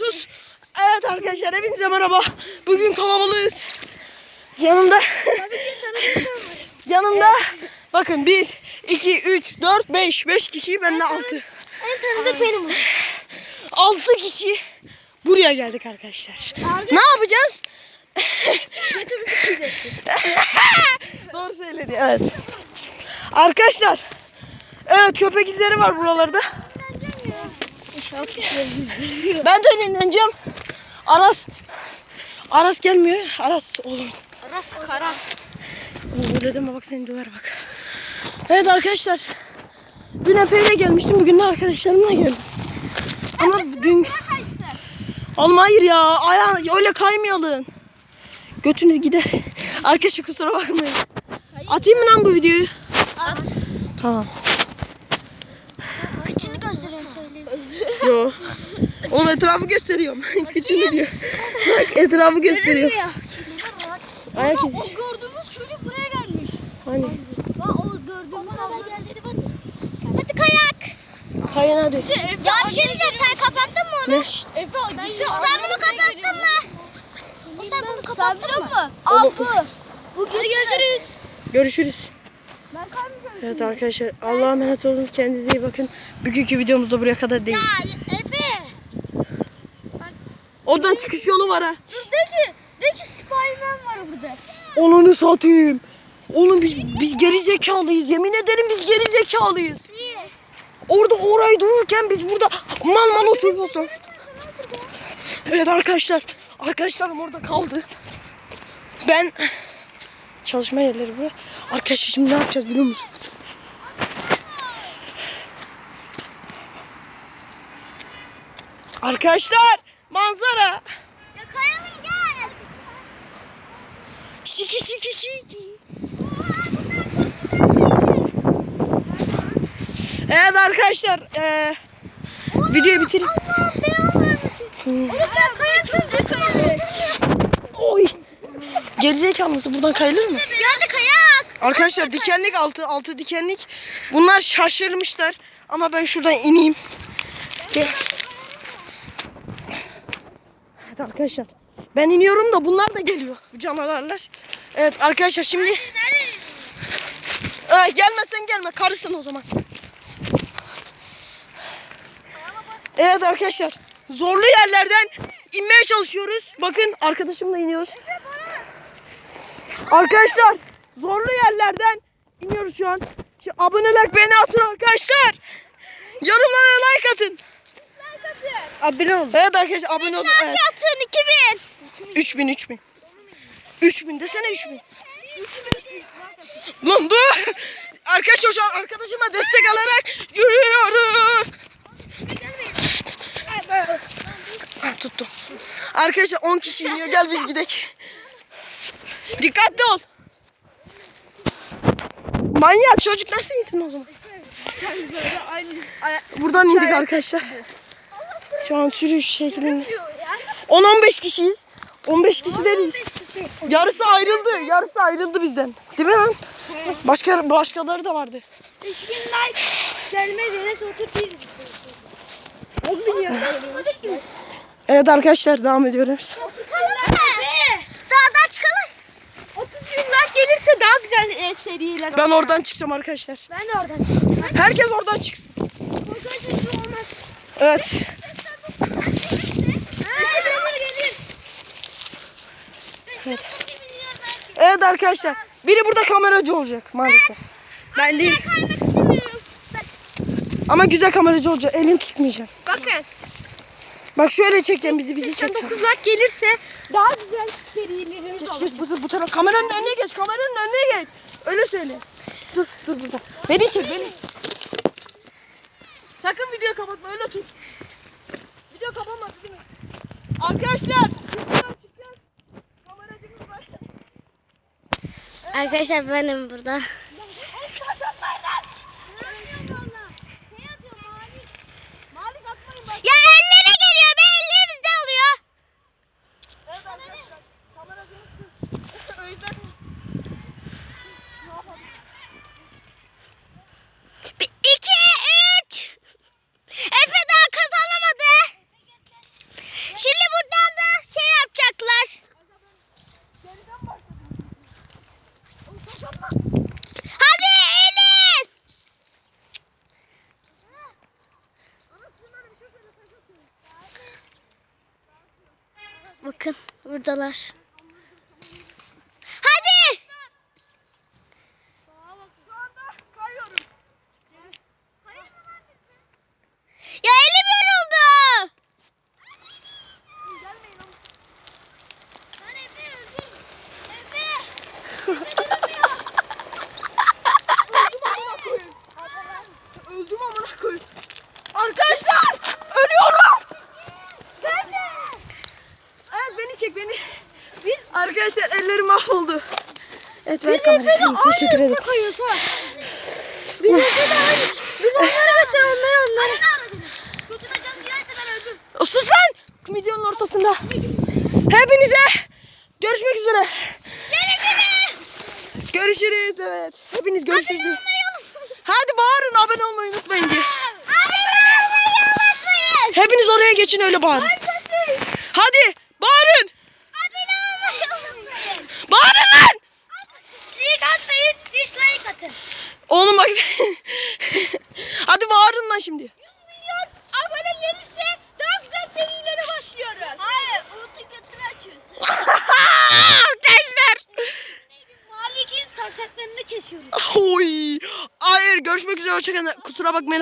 Tuz. Evet arkadaşlar hepinize merhaba. Bugün kalabalığız. Yanımda yanımda bakın 1 2 3 4 5 5 kişi benimle 6. En tanıdık benim. 6 kişi buraya geldik arkadaşlar. Ne yapacağız? Doğru söyledi evet. Arkadaşlar Evet köpek izleri var buralarda. Ben de dinleneceğim. Aras Aras gelmiyor. Aras oğlum. Aras karas. Öyle deme bak seni döver bak. Evet arkadaşlar. Dün Efe ile gelmiştim. Bugün de arkadaşlarımla geldim. Ama dün... Oğlum hayır ya. Ayağı öyle kaymayalım. Götünüz gider. Arkadaşlar kusura bakmayın. Atayım mı lan bu videoyu? At. Tamam. Yo. Oğlum etrafı gösteriyorum. Kıçını diyor. Bak etrafı gösteriyor. Ayak izi. O gördüğümüz çocuk buraya gelmiş. Hani? Bak o gördüğümüz abla gelseydi var. Hadi kayak. Kayın hadi. Ya bir şey diyeceğim sen kapattın mı onu? Ne? Efe Sen bunu kapattın mı? Sen bunu kapattın mı? Al bu. Bu Hadi görüşürüz. Görüşürüz. Evet arkadaşlar Allah'a emanet olun. Kendinize iyi bakın. Bugünkü videomuz da buraya kadar değil. Ya Efe. Oradan çıkış yolu var ha. De ki, de ki Spiderman var burada. Onunu satayım. Oğlum biz biz geri zekalıyız. Yemin ederim biz geri zekalıyız. Orada orayı dururken biz burada mal mal oturuyorsun. Evet arkadaşlar. Arkadaşlarım orada kaldı. Ben çalışma yerleri bu. Arkadaşlar şimdi ne yapacağız biliyor musunuz? Arkadaşlar manzara. Ya kayalım gel. Şiki şiki şiki. Evet arkadaşlar eee videoyu bitir. Oğlum ben kayacaktım. Ne kayalım? Gerizekalı mısın? Buradan kayılır mı? Ya hadi kayak. Arkadaşlar dikenlik altı, altı dikenlik. Bunlar şaşırmışlar. Ama ben şuradan ineyim. Gel. Evet arkadaşlar. Ben iniyorum da bunlar da geliyor. Bu canavarlar. Evet arkadaşlar şimdi... Ee, gelmezsen gelme. Karısın o zaman. Evet arkadaşlar. Zorlu yerlerden inmeye çalışıyoruz. Bakın arkadaşımla iniyoruz. Arkadaşlar zorlu yerlerden iniyoruz şu an. Şu abonelik beni atın arkadaşlar. Yorumlara like atın. Abone olun. Evet arkadaşlar abone olun. Evet. Atın 2000. 3000 3000. 3000 desene 3000. Lan dur. Arkadaşlar şu an arkadaşıma destek alarak yürüyorum. Ah, Tuttum. Arkadaşlar 10 kişi iniyor. Gel biz gidelim. Dikkatli ol. Manyak çocuk nasıl insin o zaman? Buradan indik arkadaşlar. Şu an sürüş şeklinde. 10-15 kişiyiz. 15 kişi değiliz. Yarısı ayrıldı. Yarısı ayrıldı bizden. Değil mi lan? Başka başkaları da vardı. 3000 like gelmez Enes oturtayım. 10 milyon. Evet arkadaşlar devam ediyoruz. Dağdan çıkalım. 30 bin like gelirse daha güzel e, seriler. Ben oradan çıkacağım arkadaşlar. Ben de oradan çıkacağım. Herkes oradan çıksın. Olmaz. Evet. Evet. Evet arkadaşlar. Biri burada kameracı olacak maalesef. Ben değil. Ama güzel kameracı olacak. Elini tutmayacağım. Bakın. Bak şöyle çekeceğim bizi bizi çekeceğim. 89 like gelirse daha güzel serilerimiz Geç olur. geç bu, bu taraf kameranın önüne geç kameranın önüne geç. Öyle söyle. Dur dur burada. Beni çek beni. Sakın videoyu kapatma öyle tut. Video kapanmaz değil mi? Arkadaşlar. şuradan çıkacağız. Kameracımız var. Arkadaşlar benim burada. Ya ellerine geliyor be ellerinizde oluyor. Evet arkadaşlar. Kameracımız kız. o yüzden Bir, iki, üç. Efe daha kazanamadı. Şimdi buradan da şey yapacaklar. Hadi Elif. Bakın buradalar. Hadi. Ya elim yoruldu. Öldüm amına koyayım. Arkadaşlar ölüyorum. Evet beni çek beni. Arkadaşlar ellerim mahvoldu. Evet ver kamerayı teşekkür ederim. Biz onları göster onları onları. O sus lan. Midyonun ortasında. Hepinize görüşmek üzere. Görüşürüz. Görüşürüz evet. Hepiniz görüşürüz. de. Hadi bağırın abone olmayı unutmayın diye. Hepiniz oraya geçin öyle bağırın. Hadi bağırın. Bağırın lan. Like atmayın, dislike atın. Bak. Hadi bağırın lan şimdi. 100 milyon abone gelirse daha güzel serilere başlıyoruz. Hayır, Umut'un götünü açıyoruz. Arkadaşlar. Malik'in tavşaklarını kesiyoruz. Oy. Hayır görüşmek üzere hoşçakalın. Kusura bakmayın.